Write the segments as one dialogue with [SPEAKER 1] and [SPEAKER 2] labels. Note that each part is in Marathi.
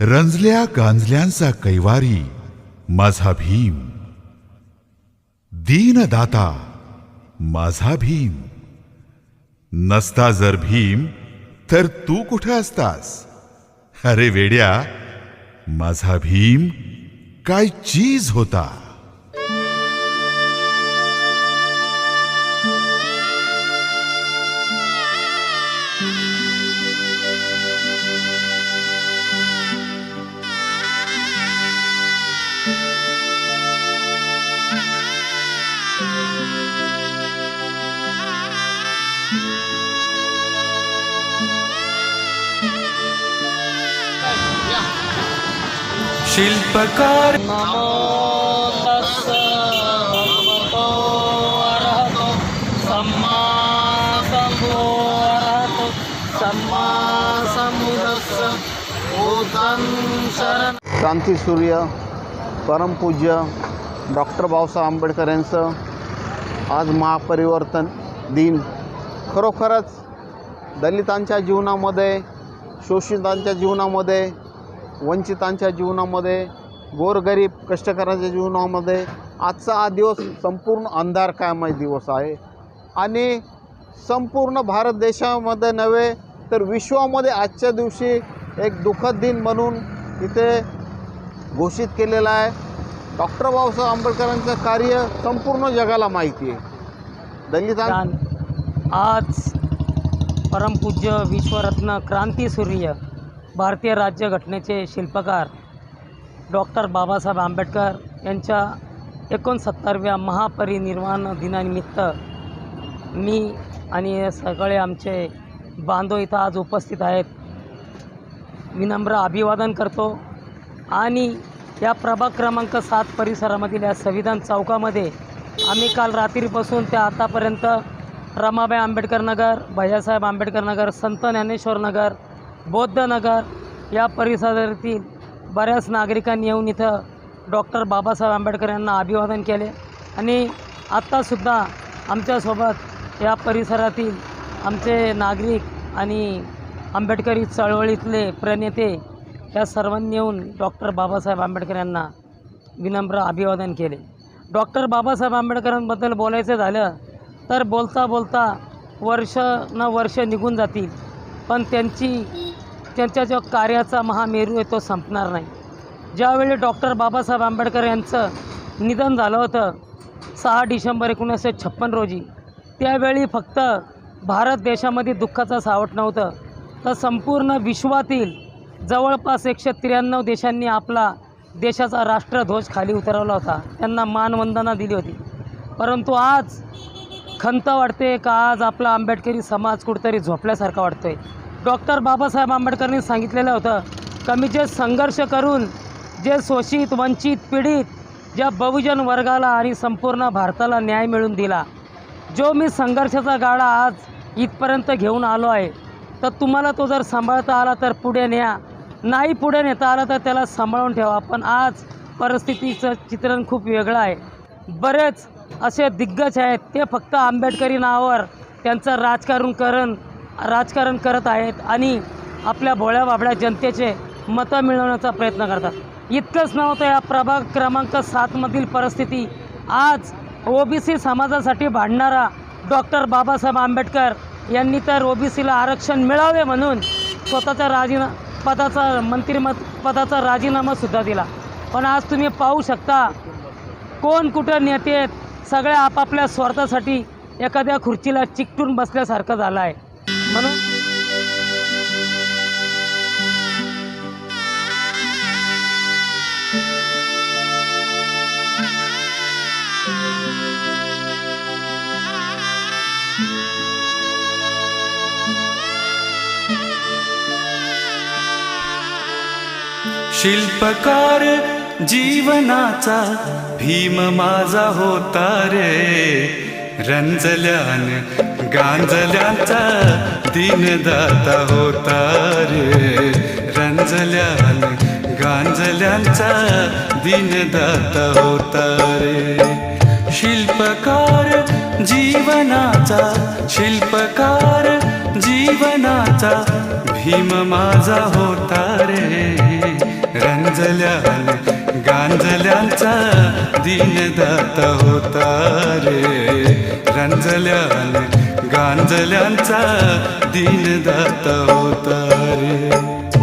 [SPEAKER 1] रंजल्या गांजल्यांचा कैवारी माझा भीम. दीनदाता माझा भीम. नसता जर भीम तर तू कुठं असतास? अरे वेड्या माझा भीम काय चीज होता?
[SPEAKER 2] शिल्पकार।
[SPEAKER 3] क्रांतीसूर्य परमपूज्य डॉक्टर बाबासाहेब आंबेडकर यांचं आज महापरिवर्तन दिन. खरोखरच दलितांच्या जीवनामध्ये शोषितांच्या जीवनामध्ये वंचितांच्या जीवनामध्ये गोरगरीब कष्टकऱ्यांच्या जीवनामध्ये आजचा हा दिवस संपूर्ण अंधारकायमय दिवस आहे. आणि संपूर्ण भारत देशामध्ये नव्हे तर विश्वामध्ये आजच्या दिवशी एक दुःखद दिन म्हणून इथे घोषित केलेला आहे. डॉक्टर बाबासाहेब आंबेडकरांचं कार्य संपूर्ण जगाला माहिती आहे. दलितां
[SPEAKER 4] आज परमपूज्य विश्वरत्न क्रांतीसूर्य भारतीय राज्यघटनेचे शिल्पकार डॉक्टर बाबासाहेब आंबेडकर यांच्या एकोणसत्तरव्या महापरिनिर्वाण दिनानिमित्त मी आणि सगळे आमचे बांधव इथं आज उपस्थित आहेत. विनम्र अभिवादन करतो आणि या प्रभाग क्रमांक सात परिसरामधील या संविधान चौकामध्ये आम्ही काल रात्रीपासून ते आतापर्यंत रमाबाई आंबेडकर नगर भैयासाहेब आंबेडकर नगर संत ज्ञानेश्वर नगर बौद्ध नगर या परिसरातील बऱ्याच नागरिकांनी येऊन इथं डॉक्टर बाबासाहेब आंबेडकर यांना अभिवादन केले. आणि आत्तासुद्धा आमच्यासोबत या परिसरातील आमचे नागरिक आणि आंबेडकरी चळवळीतले प्रणेते या सर्वांनी येऊन डॉक्टर बाबासाहेब आंबेडकर यांना विनम्र अभिवादन केले. डॉक्टर बाबासाहेब आंबेडकरांबद्दल बोलायचं झालं तर बोलता बोलता वर्ष न वर्ष निघून जातील. पण त्यांची त्यांच्या जो कार्याचा महामेरू आहे तो संपणार नाही. ज्यावेळी डॉक्टर बाबासाहेब आंबेडकर यांचं निधन झालं होतं सहा डिसेंबर एकोणीसशे छप्पन रोजी त्यावेळी फक्त भारत देशामध्ये दुःखाचं सावट नव्हतं तर संपूर्ण विश्वातील जवळपास एकशे त्र्याण्णव देशांनी आपला देशाचा राष्ट्रध्वज खाली उतरवला होता. त्यांना मानवंदना दिली होती. परंतु आज खंत वाटते का? आज आपला आंबेडकरी समाज कुठेतरी झोपल्यासारखा वाटतोय. डॉक्टर बाबासाहेब आंबेडकरांनी सांगितलेलं होतं का मी जे संघर्ष करून जे शोषित वंचित पीडित ज्या बहुजन वर्गाला आणि संपूर्ण भारताला न्याय मिळून दिला जो मी संघर्षाचा गाडा आज इथपर्यंत घेऊन आलो आहे तर तुम्हाला तो जर सांभाळता आला तर पुढे न्या. नाही पुढे नेता आला तर त्याला सांभाळून ठेवा. पण आज परिस्थितीचं चित्रण खूप वेगळं आहे. बरेच असे दिग्गज आहेत ते फक्त आंबेडकरी नावावर त्यांचं राजकारण करण राजकारण करत आहेत आणि आपल्या भोळ्या बाबड्या जनतेचे मतं मिळवण्याचा प्रयत्न करतात. इतकंच नव्हतं या प्रभाग क्रमांक सातमधील परिस्थिती आज ओबीसी समाजासाठी भांडणारा डॉक्टर बाबासाहेब आंबेडकर यांनी तर ओबीसीला आरक्षण मिळावे म्हणून स्वतःचा राजीना पदाचा मंत्रिमत पदाचा राजीनामासुद्धा दिला. पण आज तुम्ही पाहू शकता कोण कुठं नेते आहेत सगळ्या आपापल्या स्वार्थासाठी एखाद्या खुर्चीला चिकटून बसल्यासारखं झालं आहे. म्हणून?
[SPEAKER 2] शिल्पकार जीवनाचा भीम माझा होता रे. रंजल्यान गांजल्यांचा दिनदाता होता रे. रंजल्यान गांजल्यांचा दिनदाता होता रे. शिल्पकार जीवनाचा शिल्पकार जीवनाचा भीम माझा होता रे. रंजल्यान गांजल्यांचा दीनदाता होता रे. रंजल्यान गांजल्यांचा दीनदाता होता रे.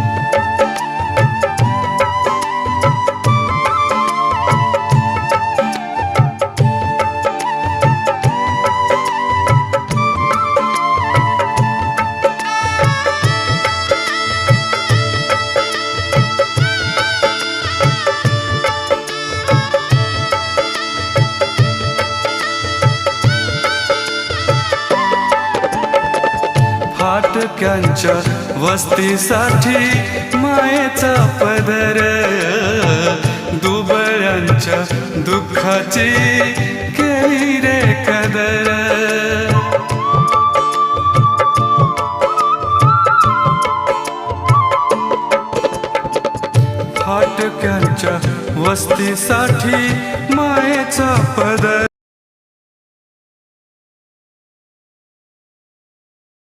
[SPEAKER 2] फाटक्यांच्या वस्तीसाठी मायेचा पदर दुबळ्यांच्या दुःखाची केली रे कदर. फाटक्यांच्या वस्तीसाठी मायेचा पदर.